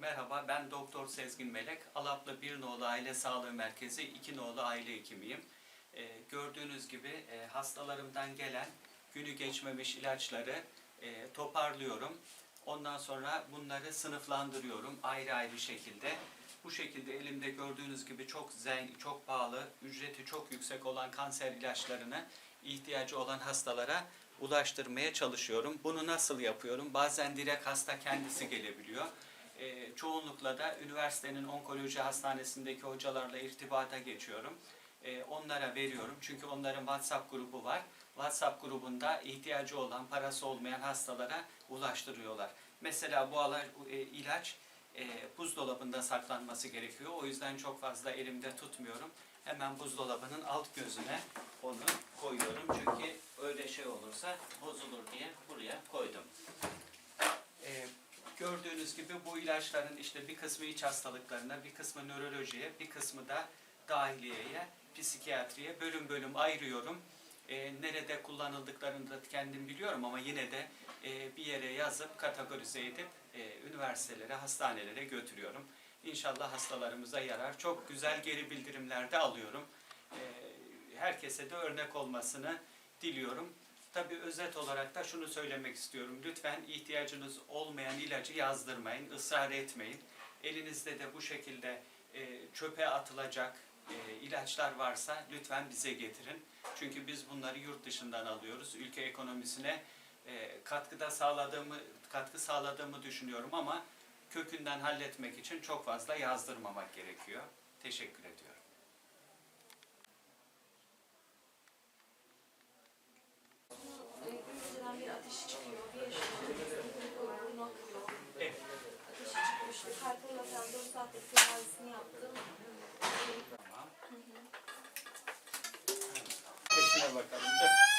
Merhaba, ben Doktor Sezgin Melek. Alaplı Bir Nolu Aile Sağlığı Merkezi 2 Nolu Aile Hekimiyim. Ee, gördüğünüz gibi e, hastalarımdan gelen günü geçmemiş ilaçları e, toparlıyorum. Ondan sonra bunları sınıflandırıyorum ayrı ayrı şekilde. Bu şekilde elimde gördüğünüz gibi çok zengin, çok pahalı, ücreti çok yüksek olan kanser ilaçlarını ihtiyacı olan hastalara ulaştırmaya çalışıyorum. Bunu nasıl yapıyorum? Bazen direkt hasta kendisi gelebiliyor. Ee, çoğunlukla da üniversitenin onkoloji hastanesindeki hocalarla irtibata geçiyorum. Ee, onlara veriyorum. Çünkü onların WhatsApp grubu var. WhatsApp grubunda ihtiyacı olan, parası olmayan hastalara ulaştırıyorlar. Mesela bu ala- e, ilaç e, buzdolabında saklanması gerekiyor. O yüzden çok fazla elimde tutmuyorum. Hemen buzdolabının alt gözüne onu koyuyorum. Çünkü öyle şey olursa bozulur diye buraya koydum. Gördüğünüz gibi bu ilaçların işte bir kısmı iç hastalıklarına, bir kısmı nörolojiye, bir kısmı da dahiliyeye, psikiyatriye bölüm bölüm ayırıyorum. Ee, nerede kullanıldıklarını da kendim biliyorum ama yine de e, bir yere yazıp kategorize edip e, üniversitelere, hastanelere götürüyorum. İnşallah hastalarımıza yarar. Çok güzel geri bildirimler de alıyorum. Ee, herkese de örnek olmasını diliyorum. Tabii özet olarak da şunu söylemek istiyorum. Lütfen ihtiyacınız olmayan ilacı yazdırmayın, ısrar etmeyin. Elinizde de bu şekilde e, çöpe atılacak e, ilaçlar varsa lütfen bize getirin. Çünkü biz bunları yurt dışından alıyoruz. Ülke ekonomisine e, katkıda sağladığımı katkı sağladığımı düşünüyorum ama kökünden halletmek için çok fazla yazdırmamak gerekiyor. Teşekkür ediyorum. saatte tedavisini yaptım. Tamam. Peşine bakalım.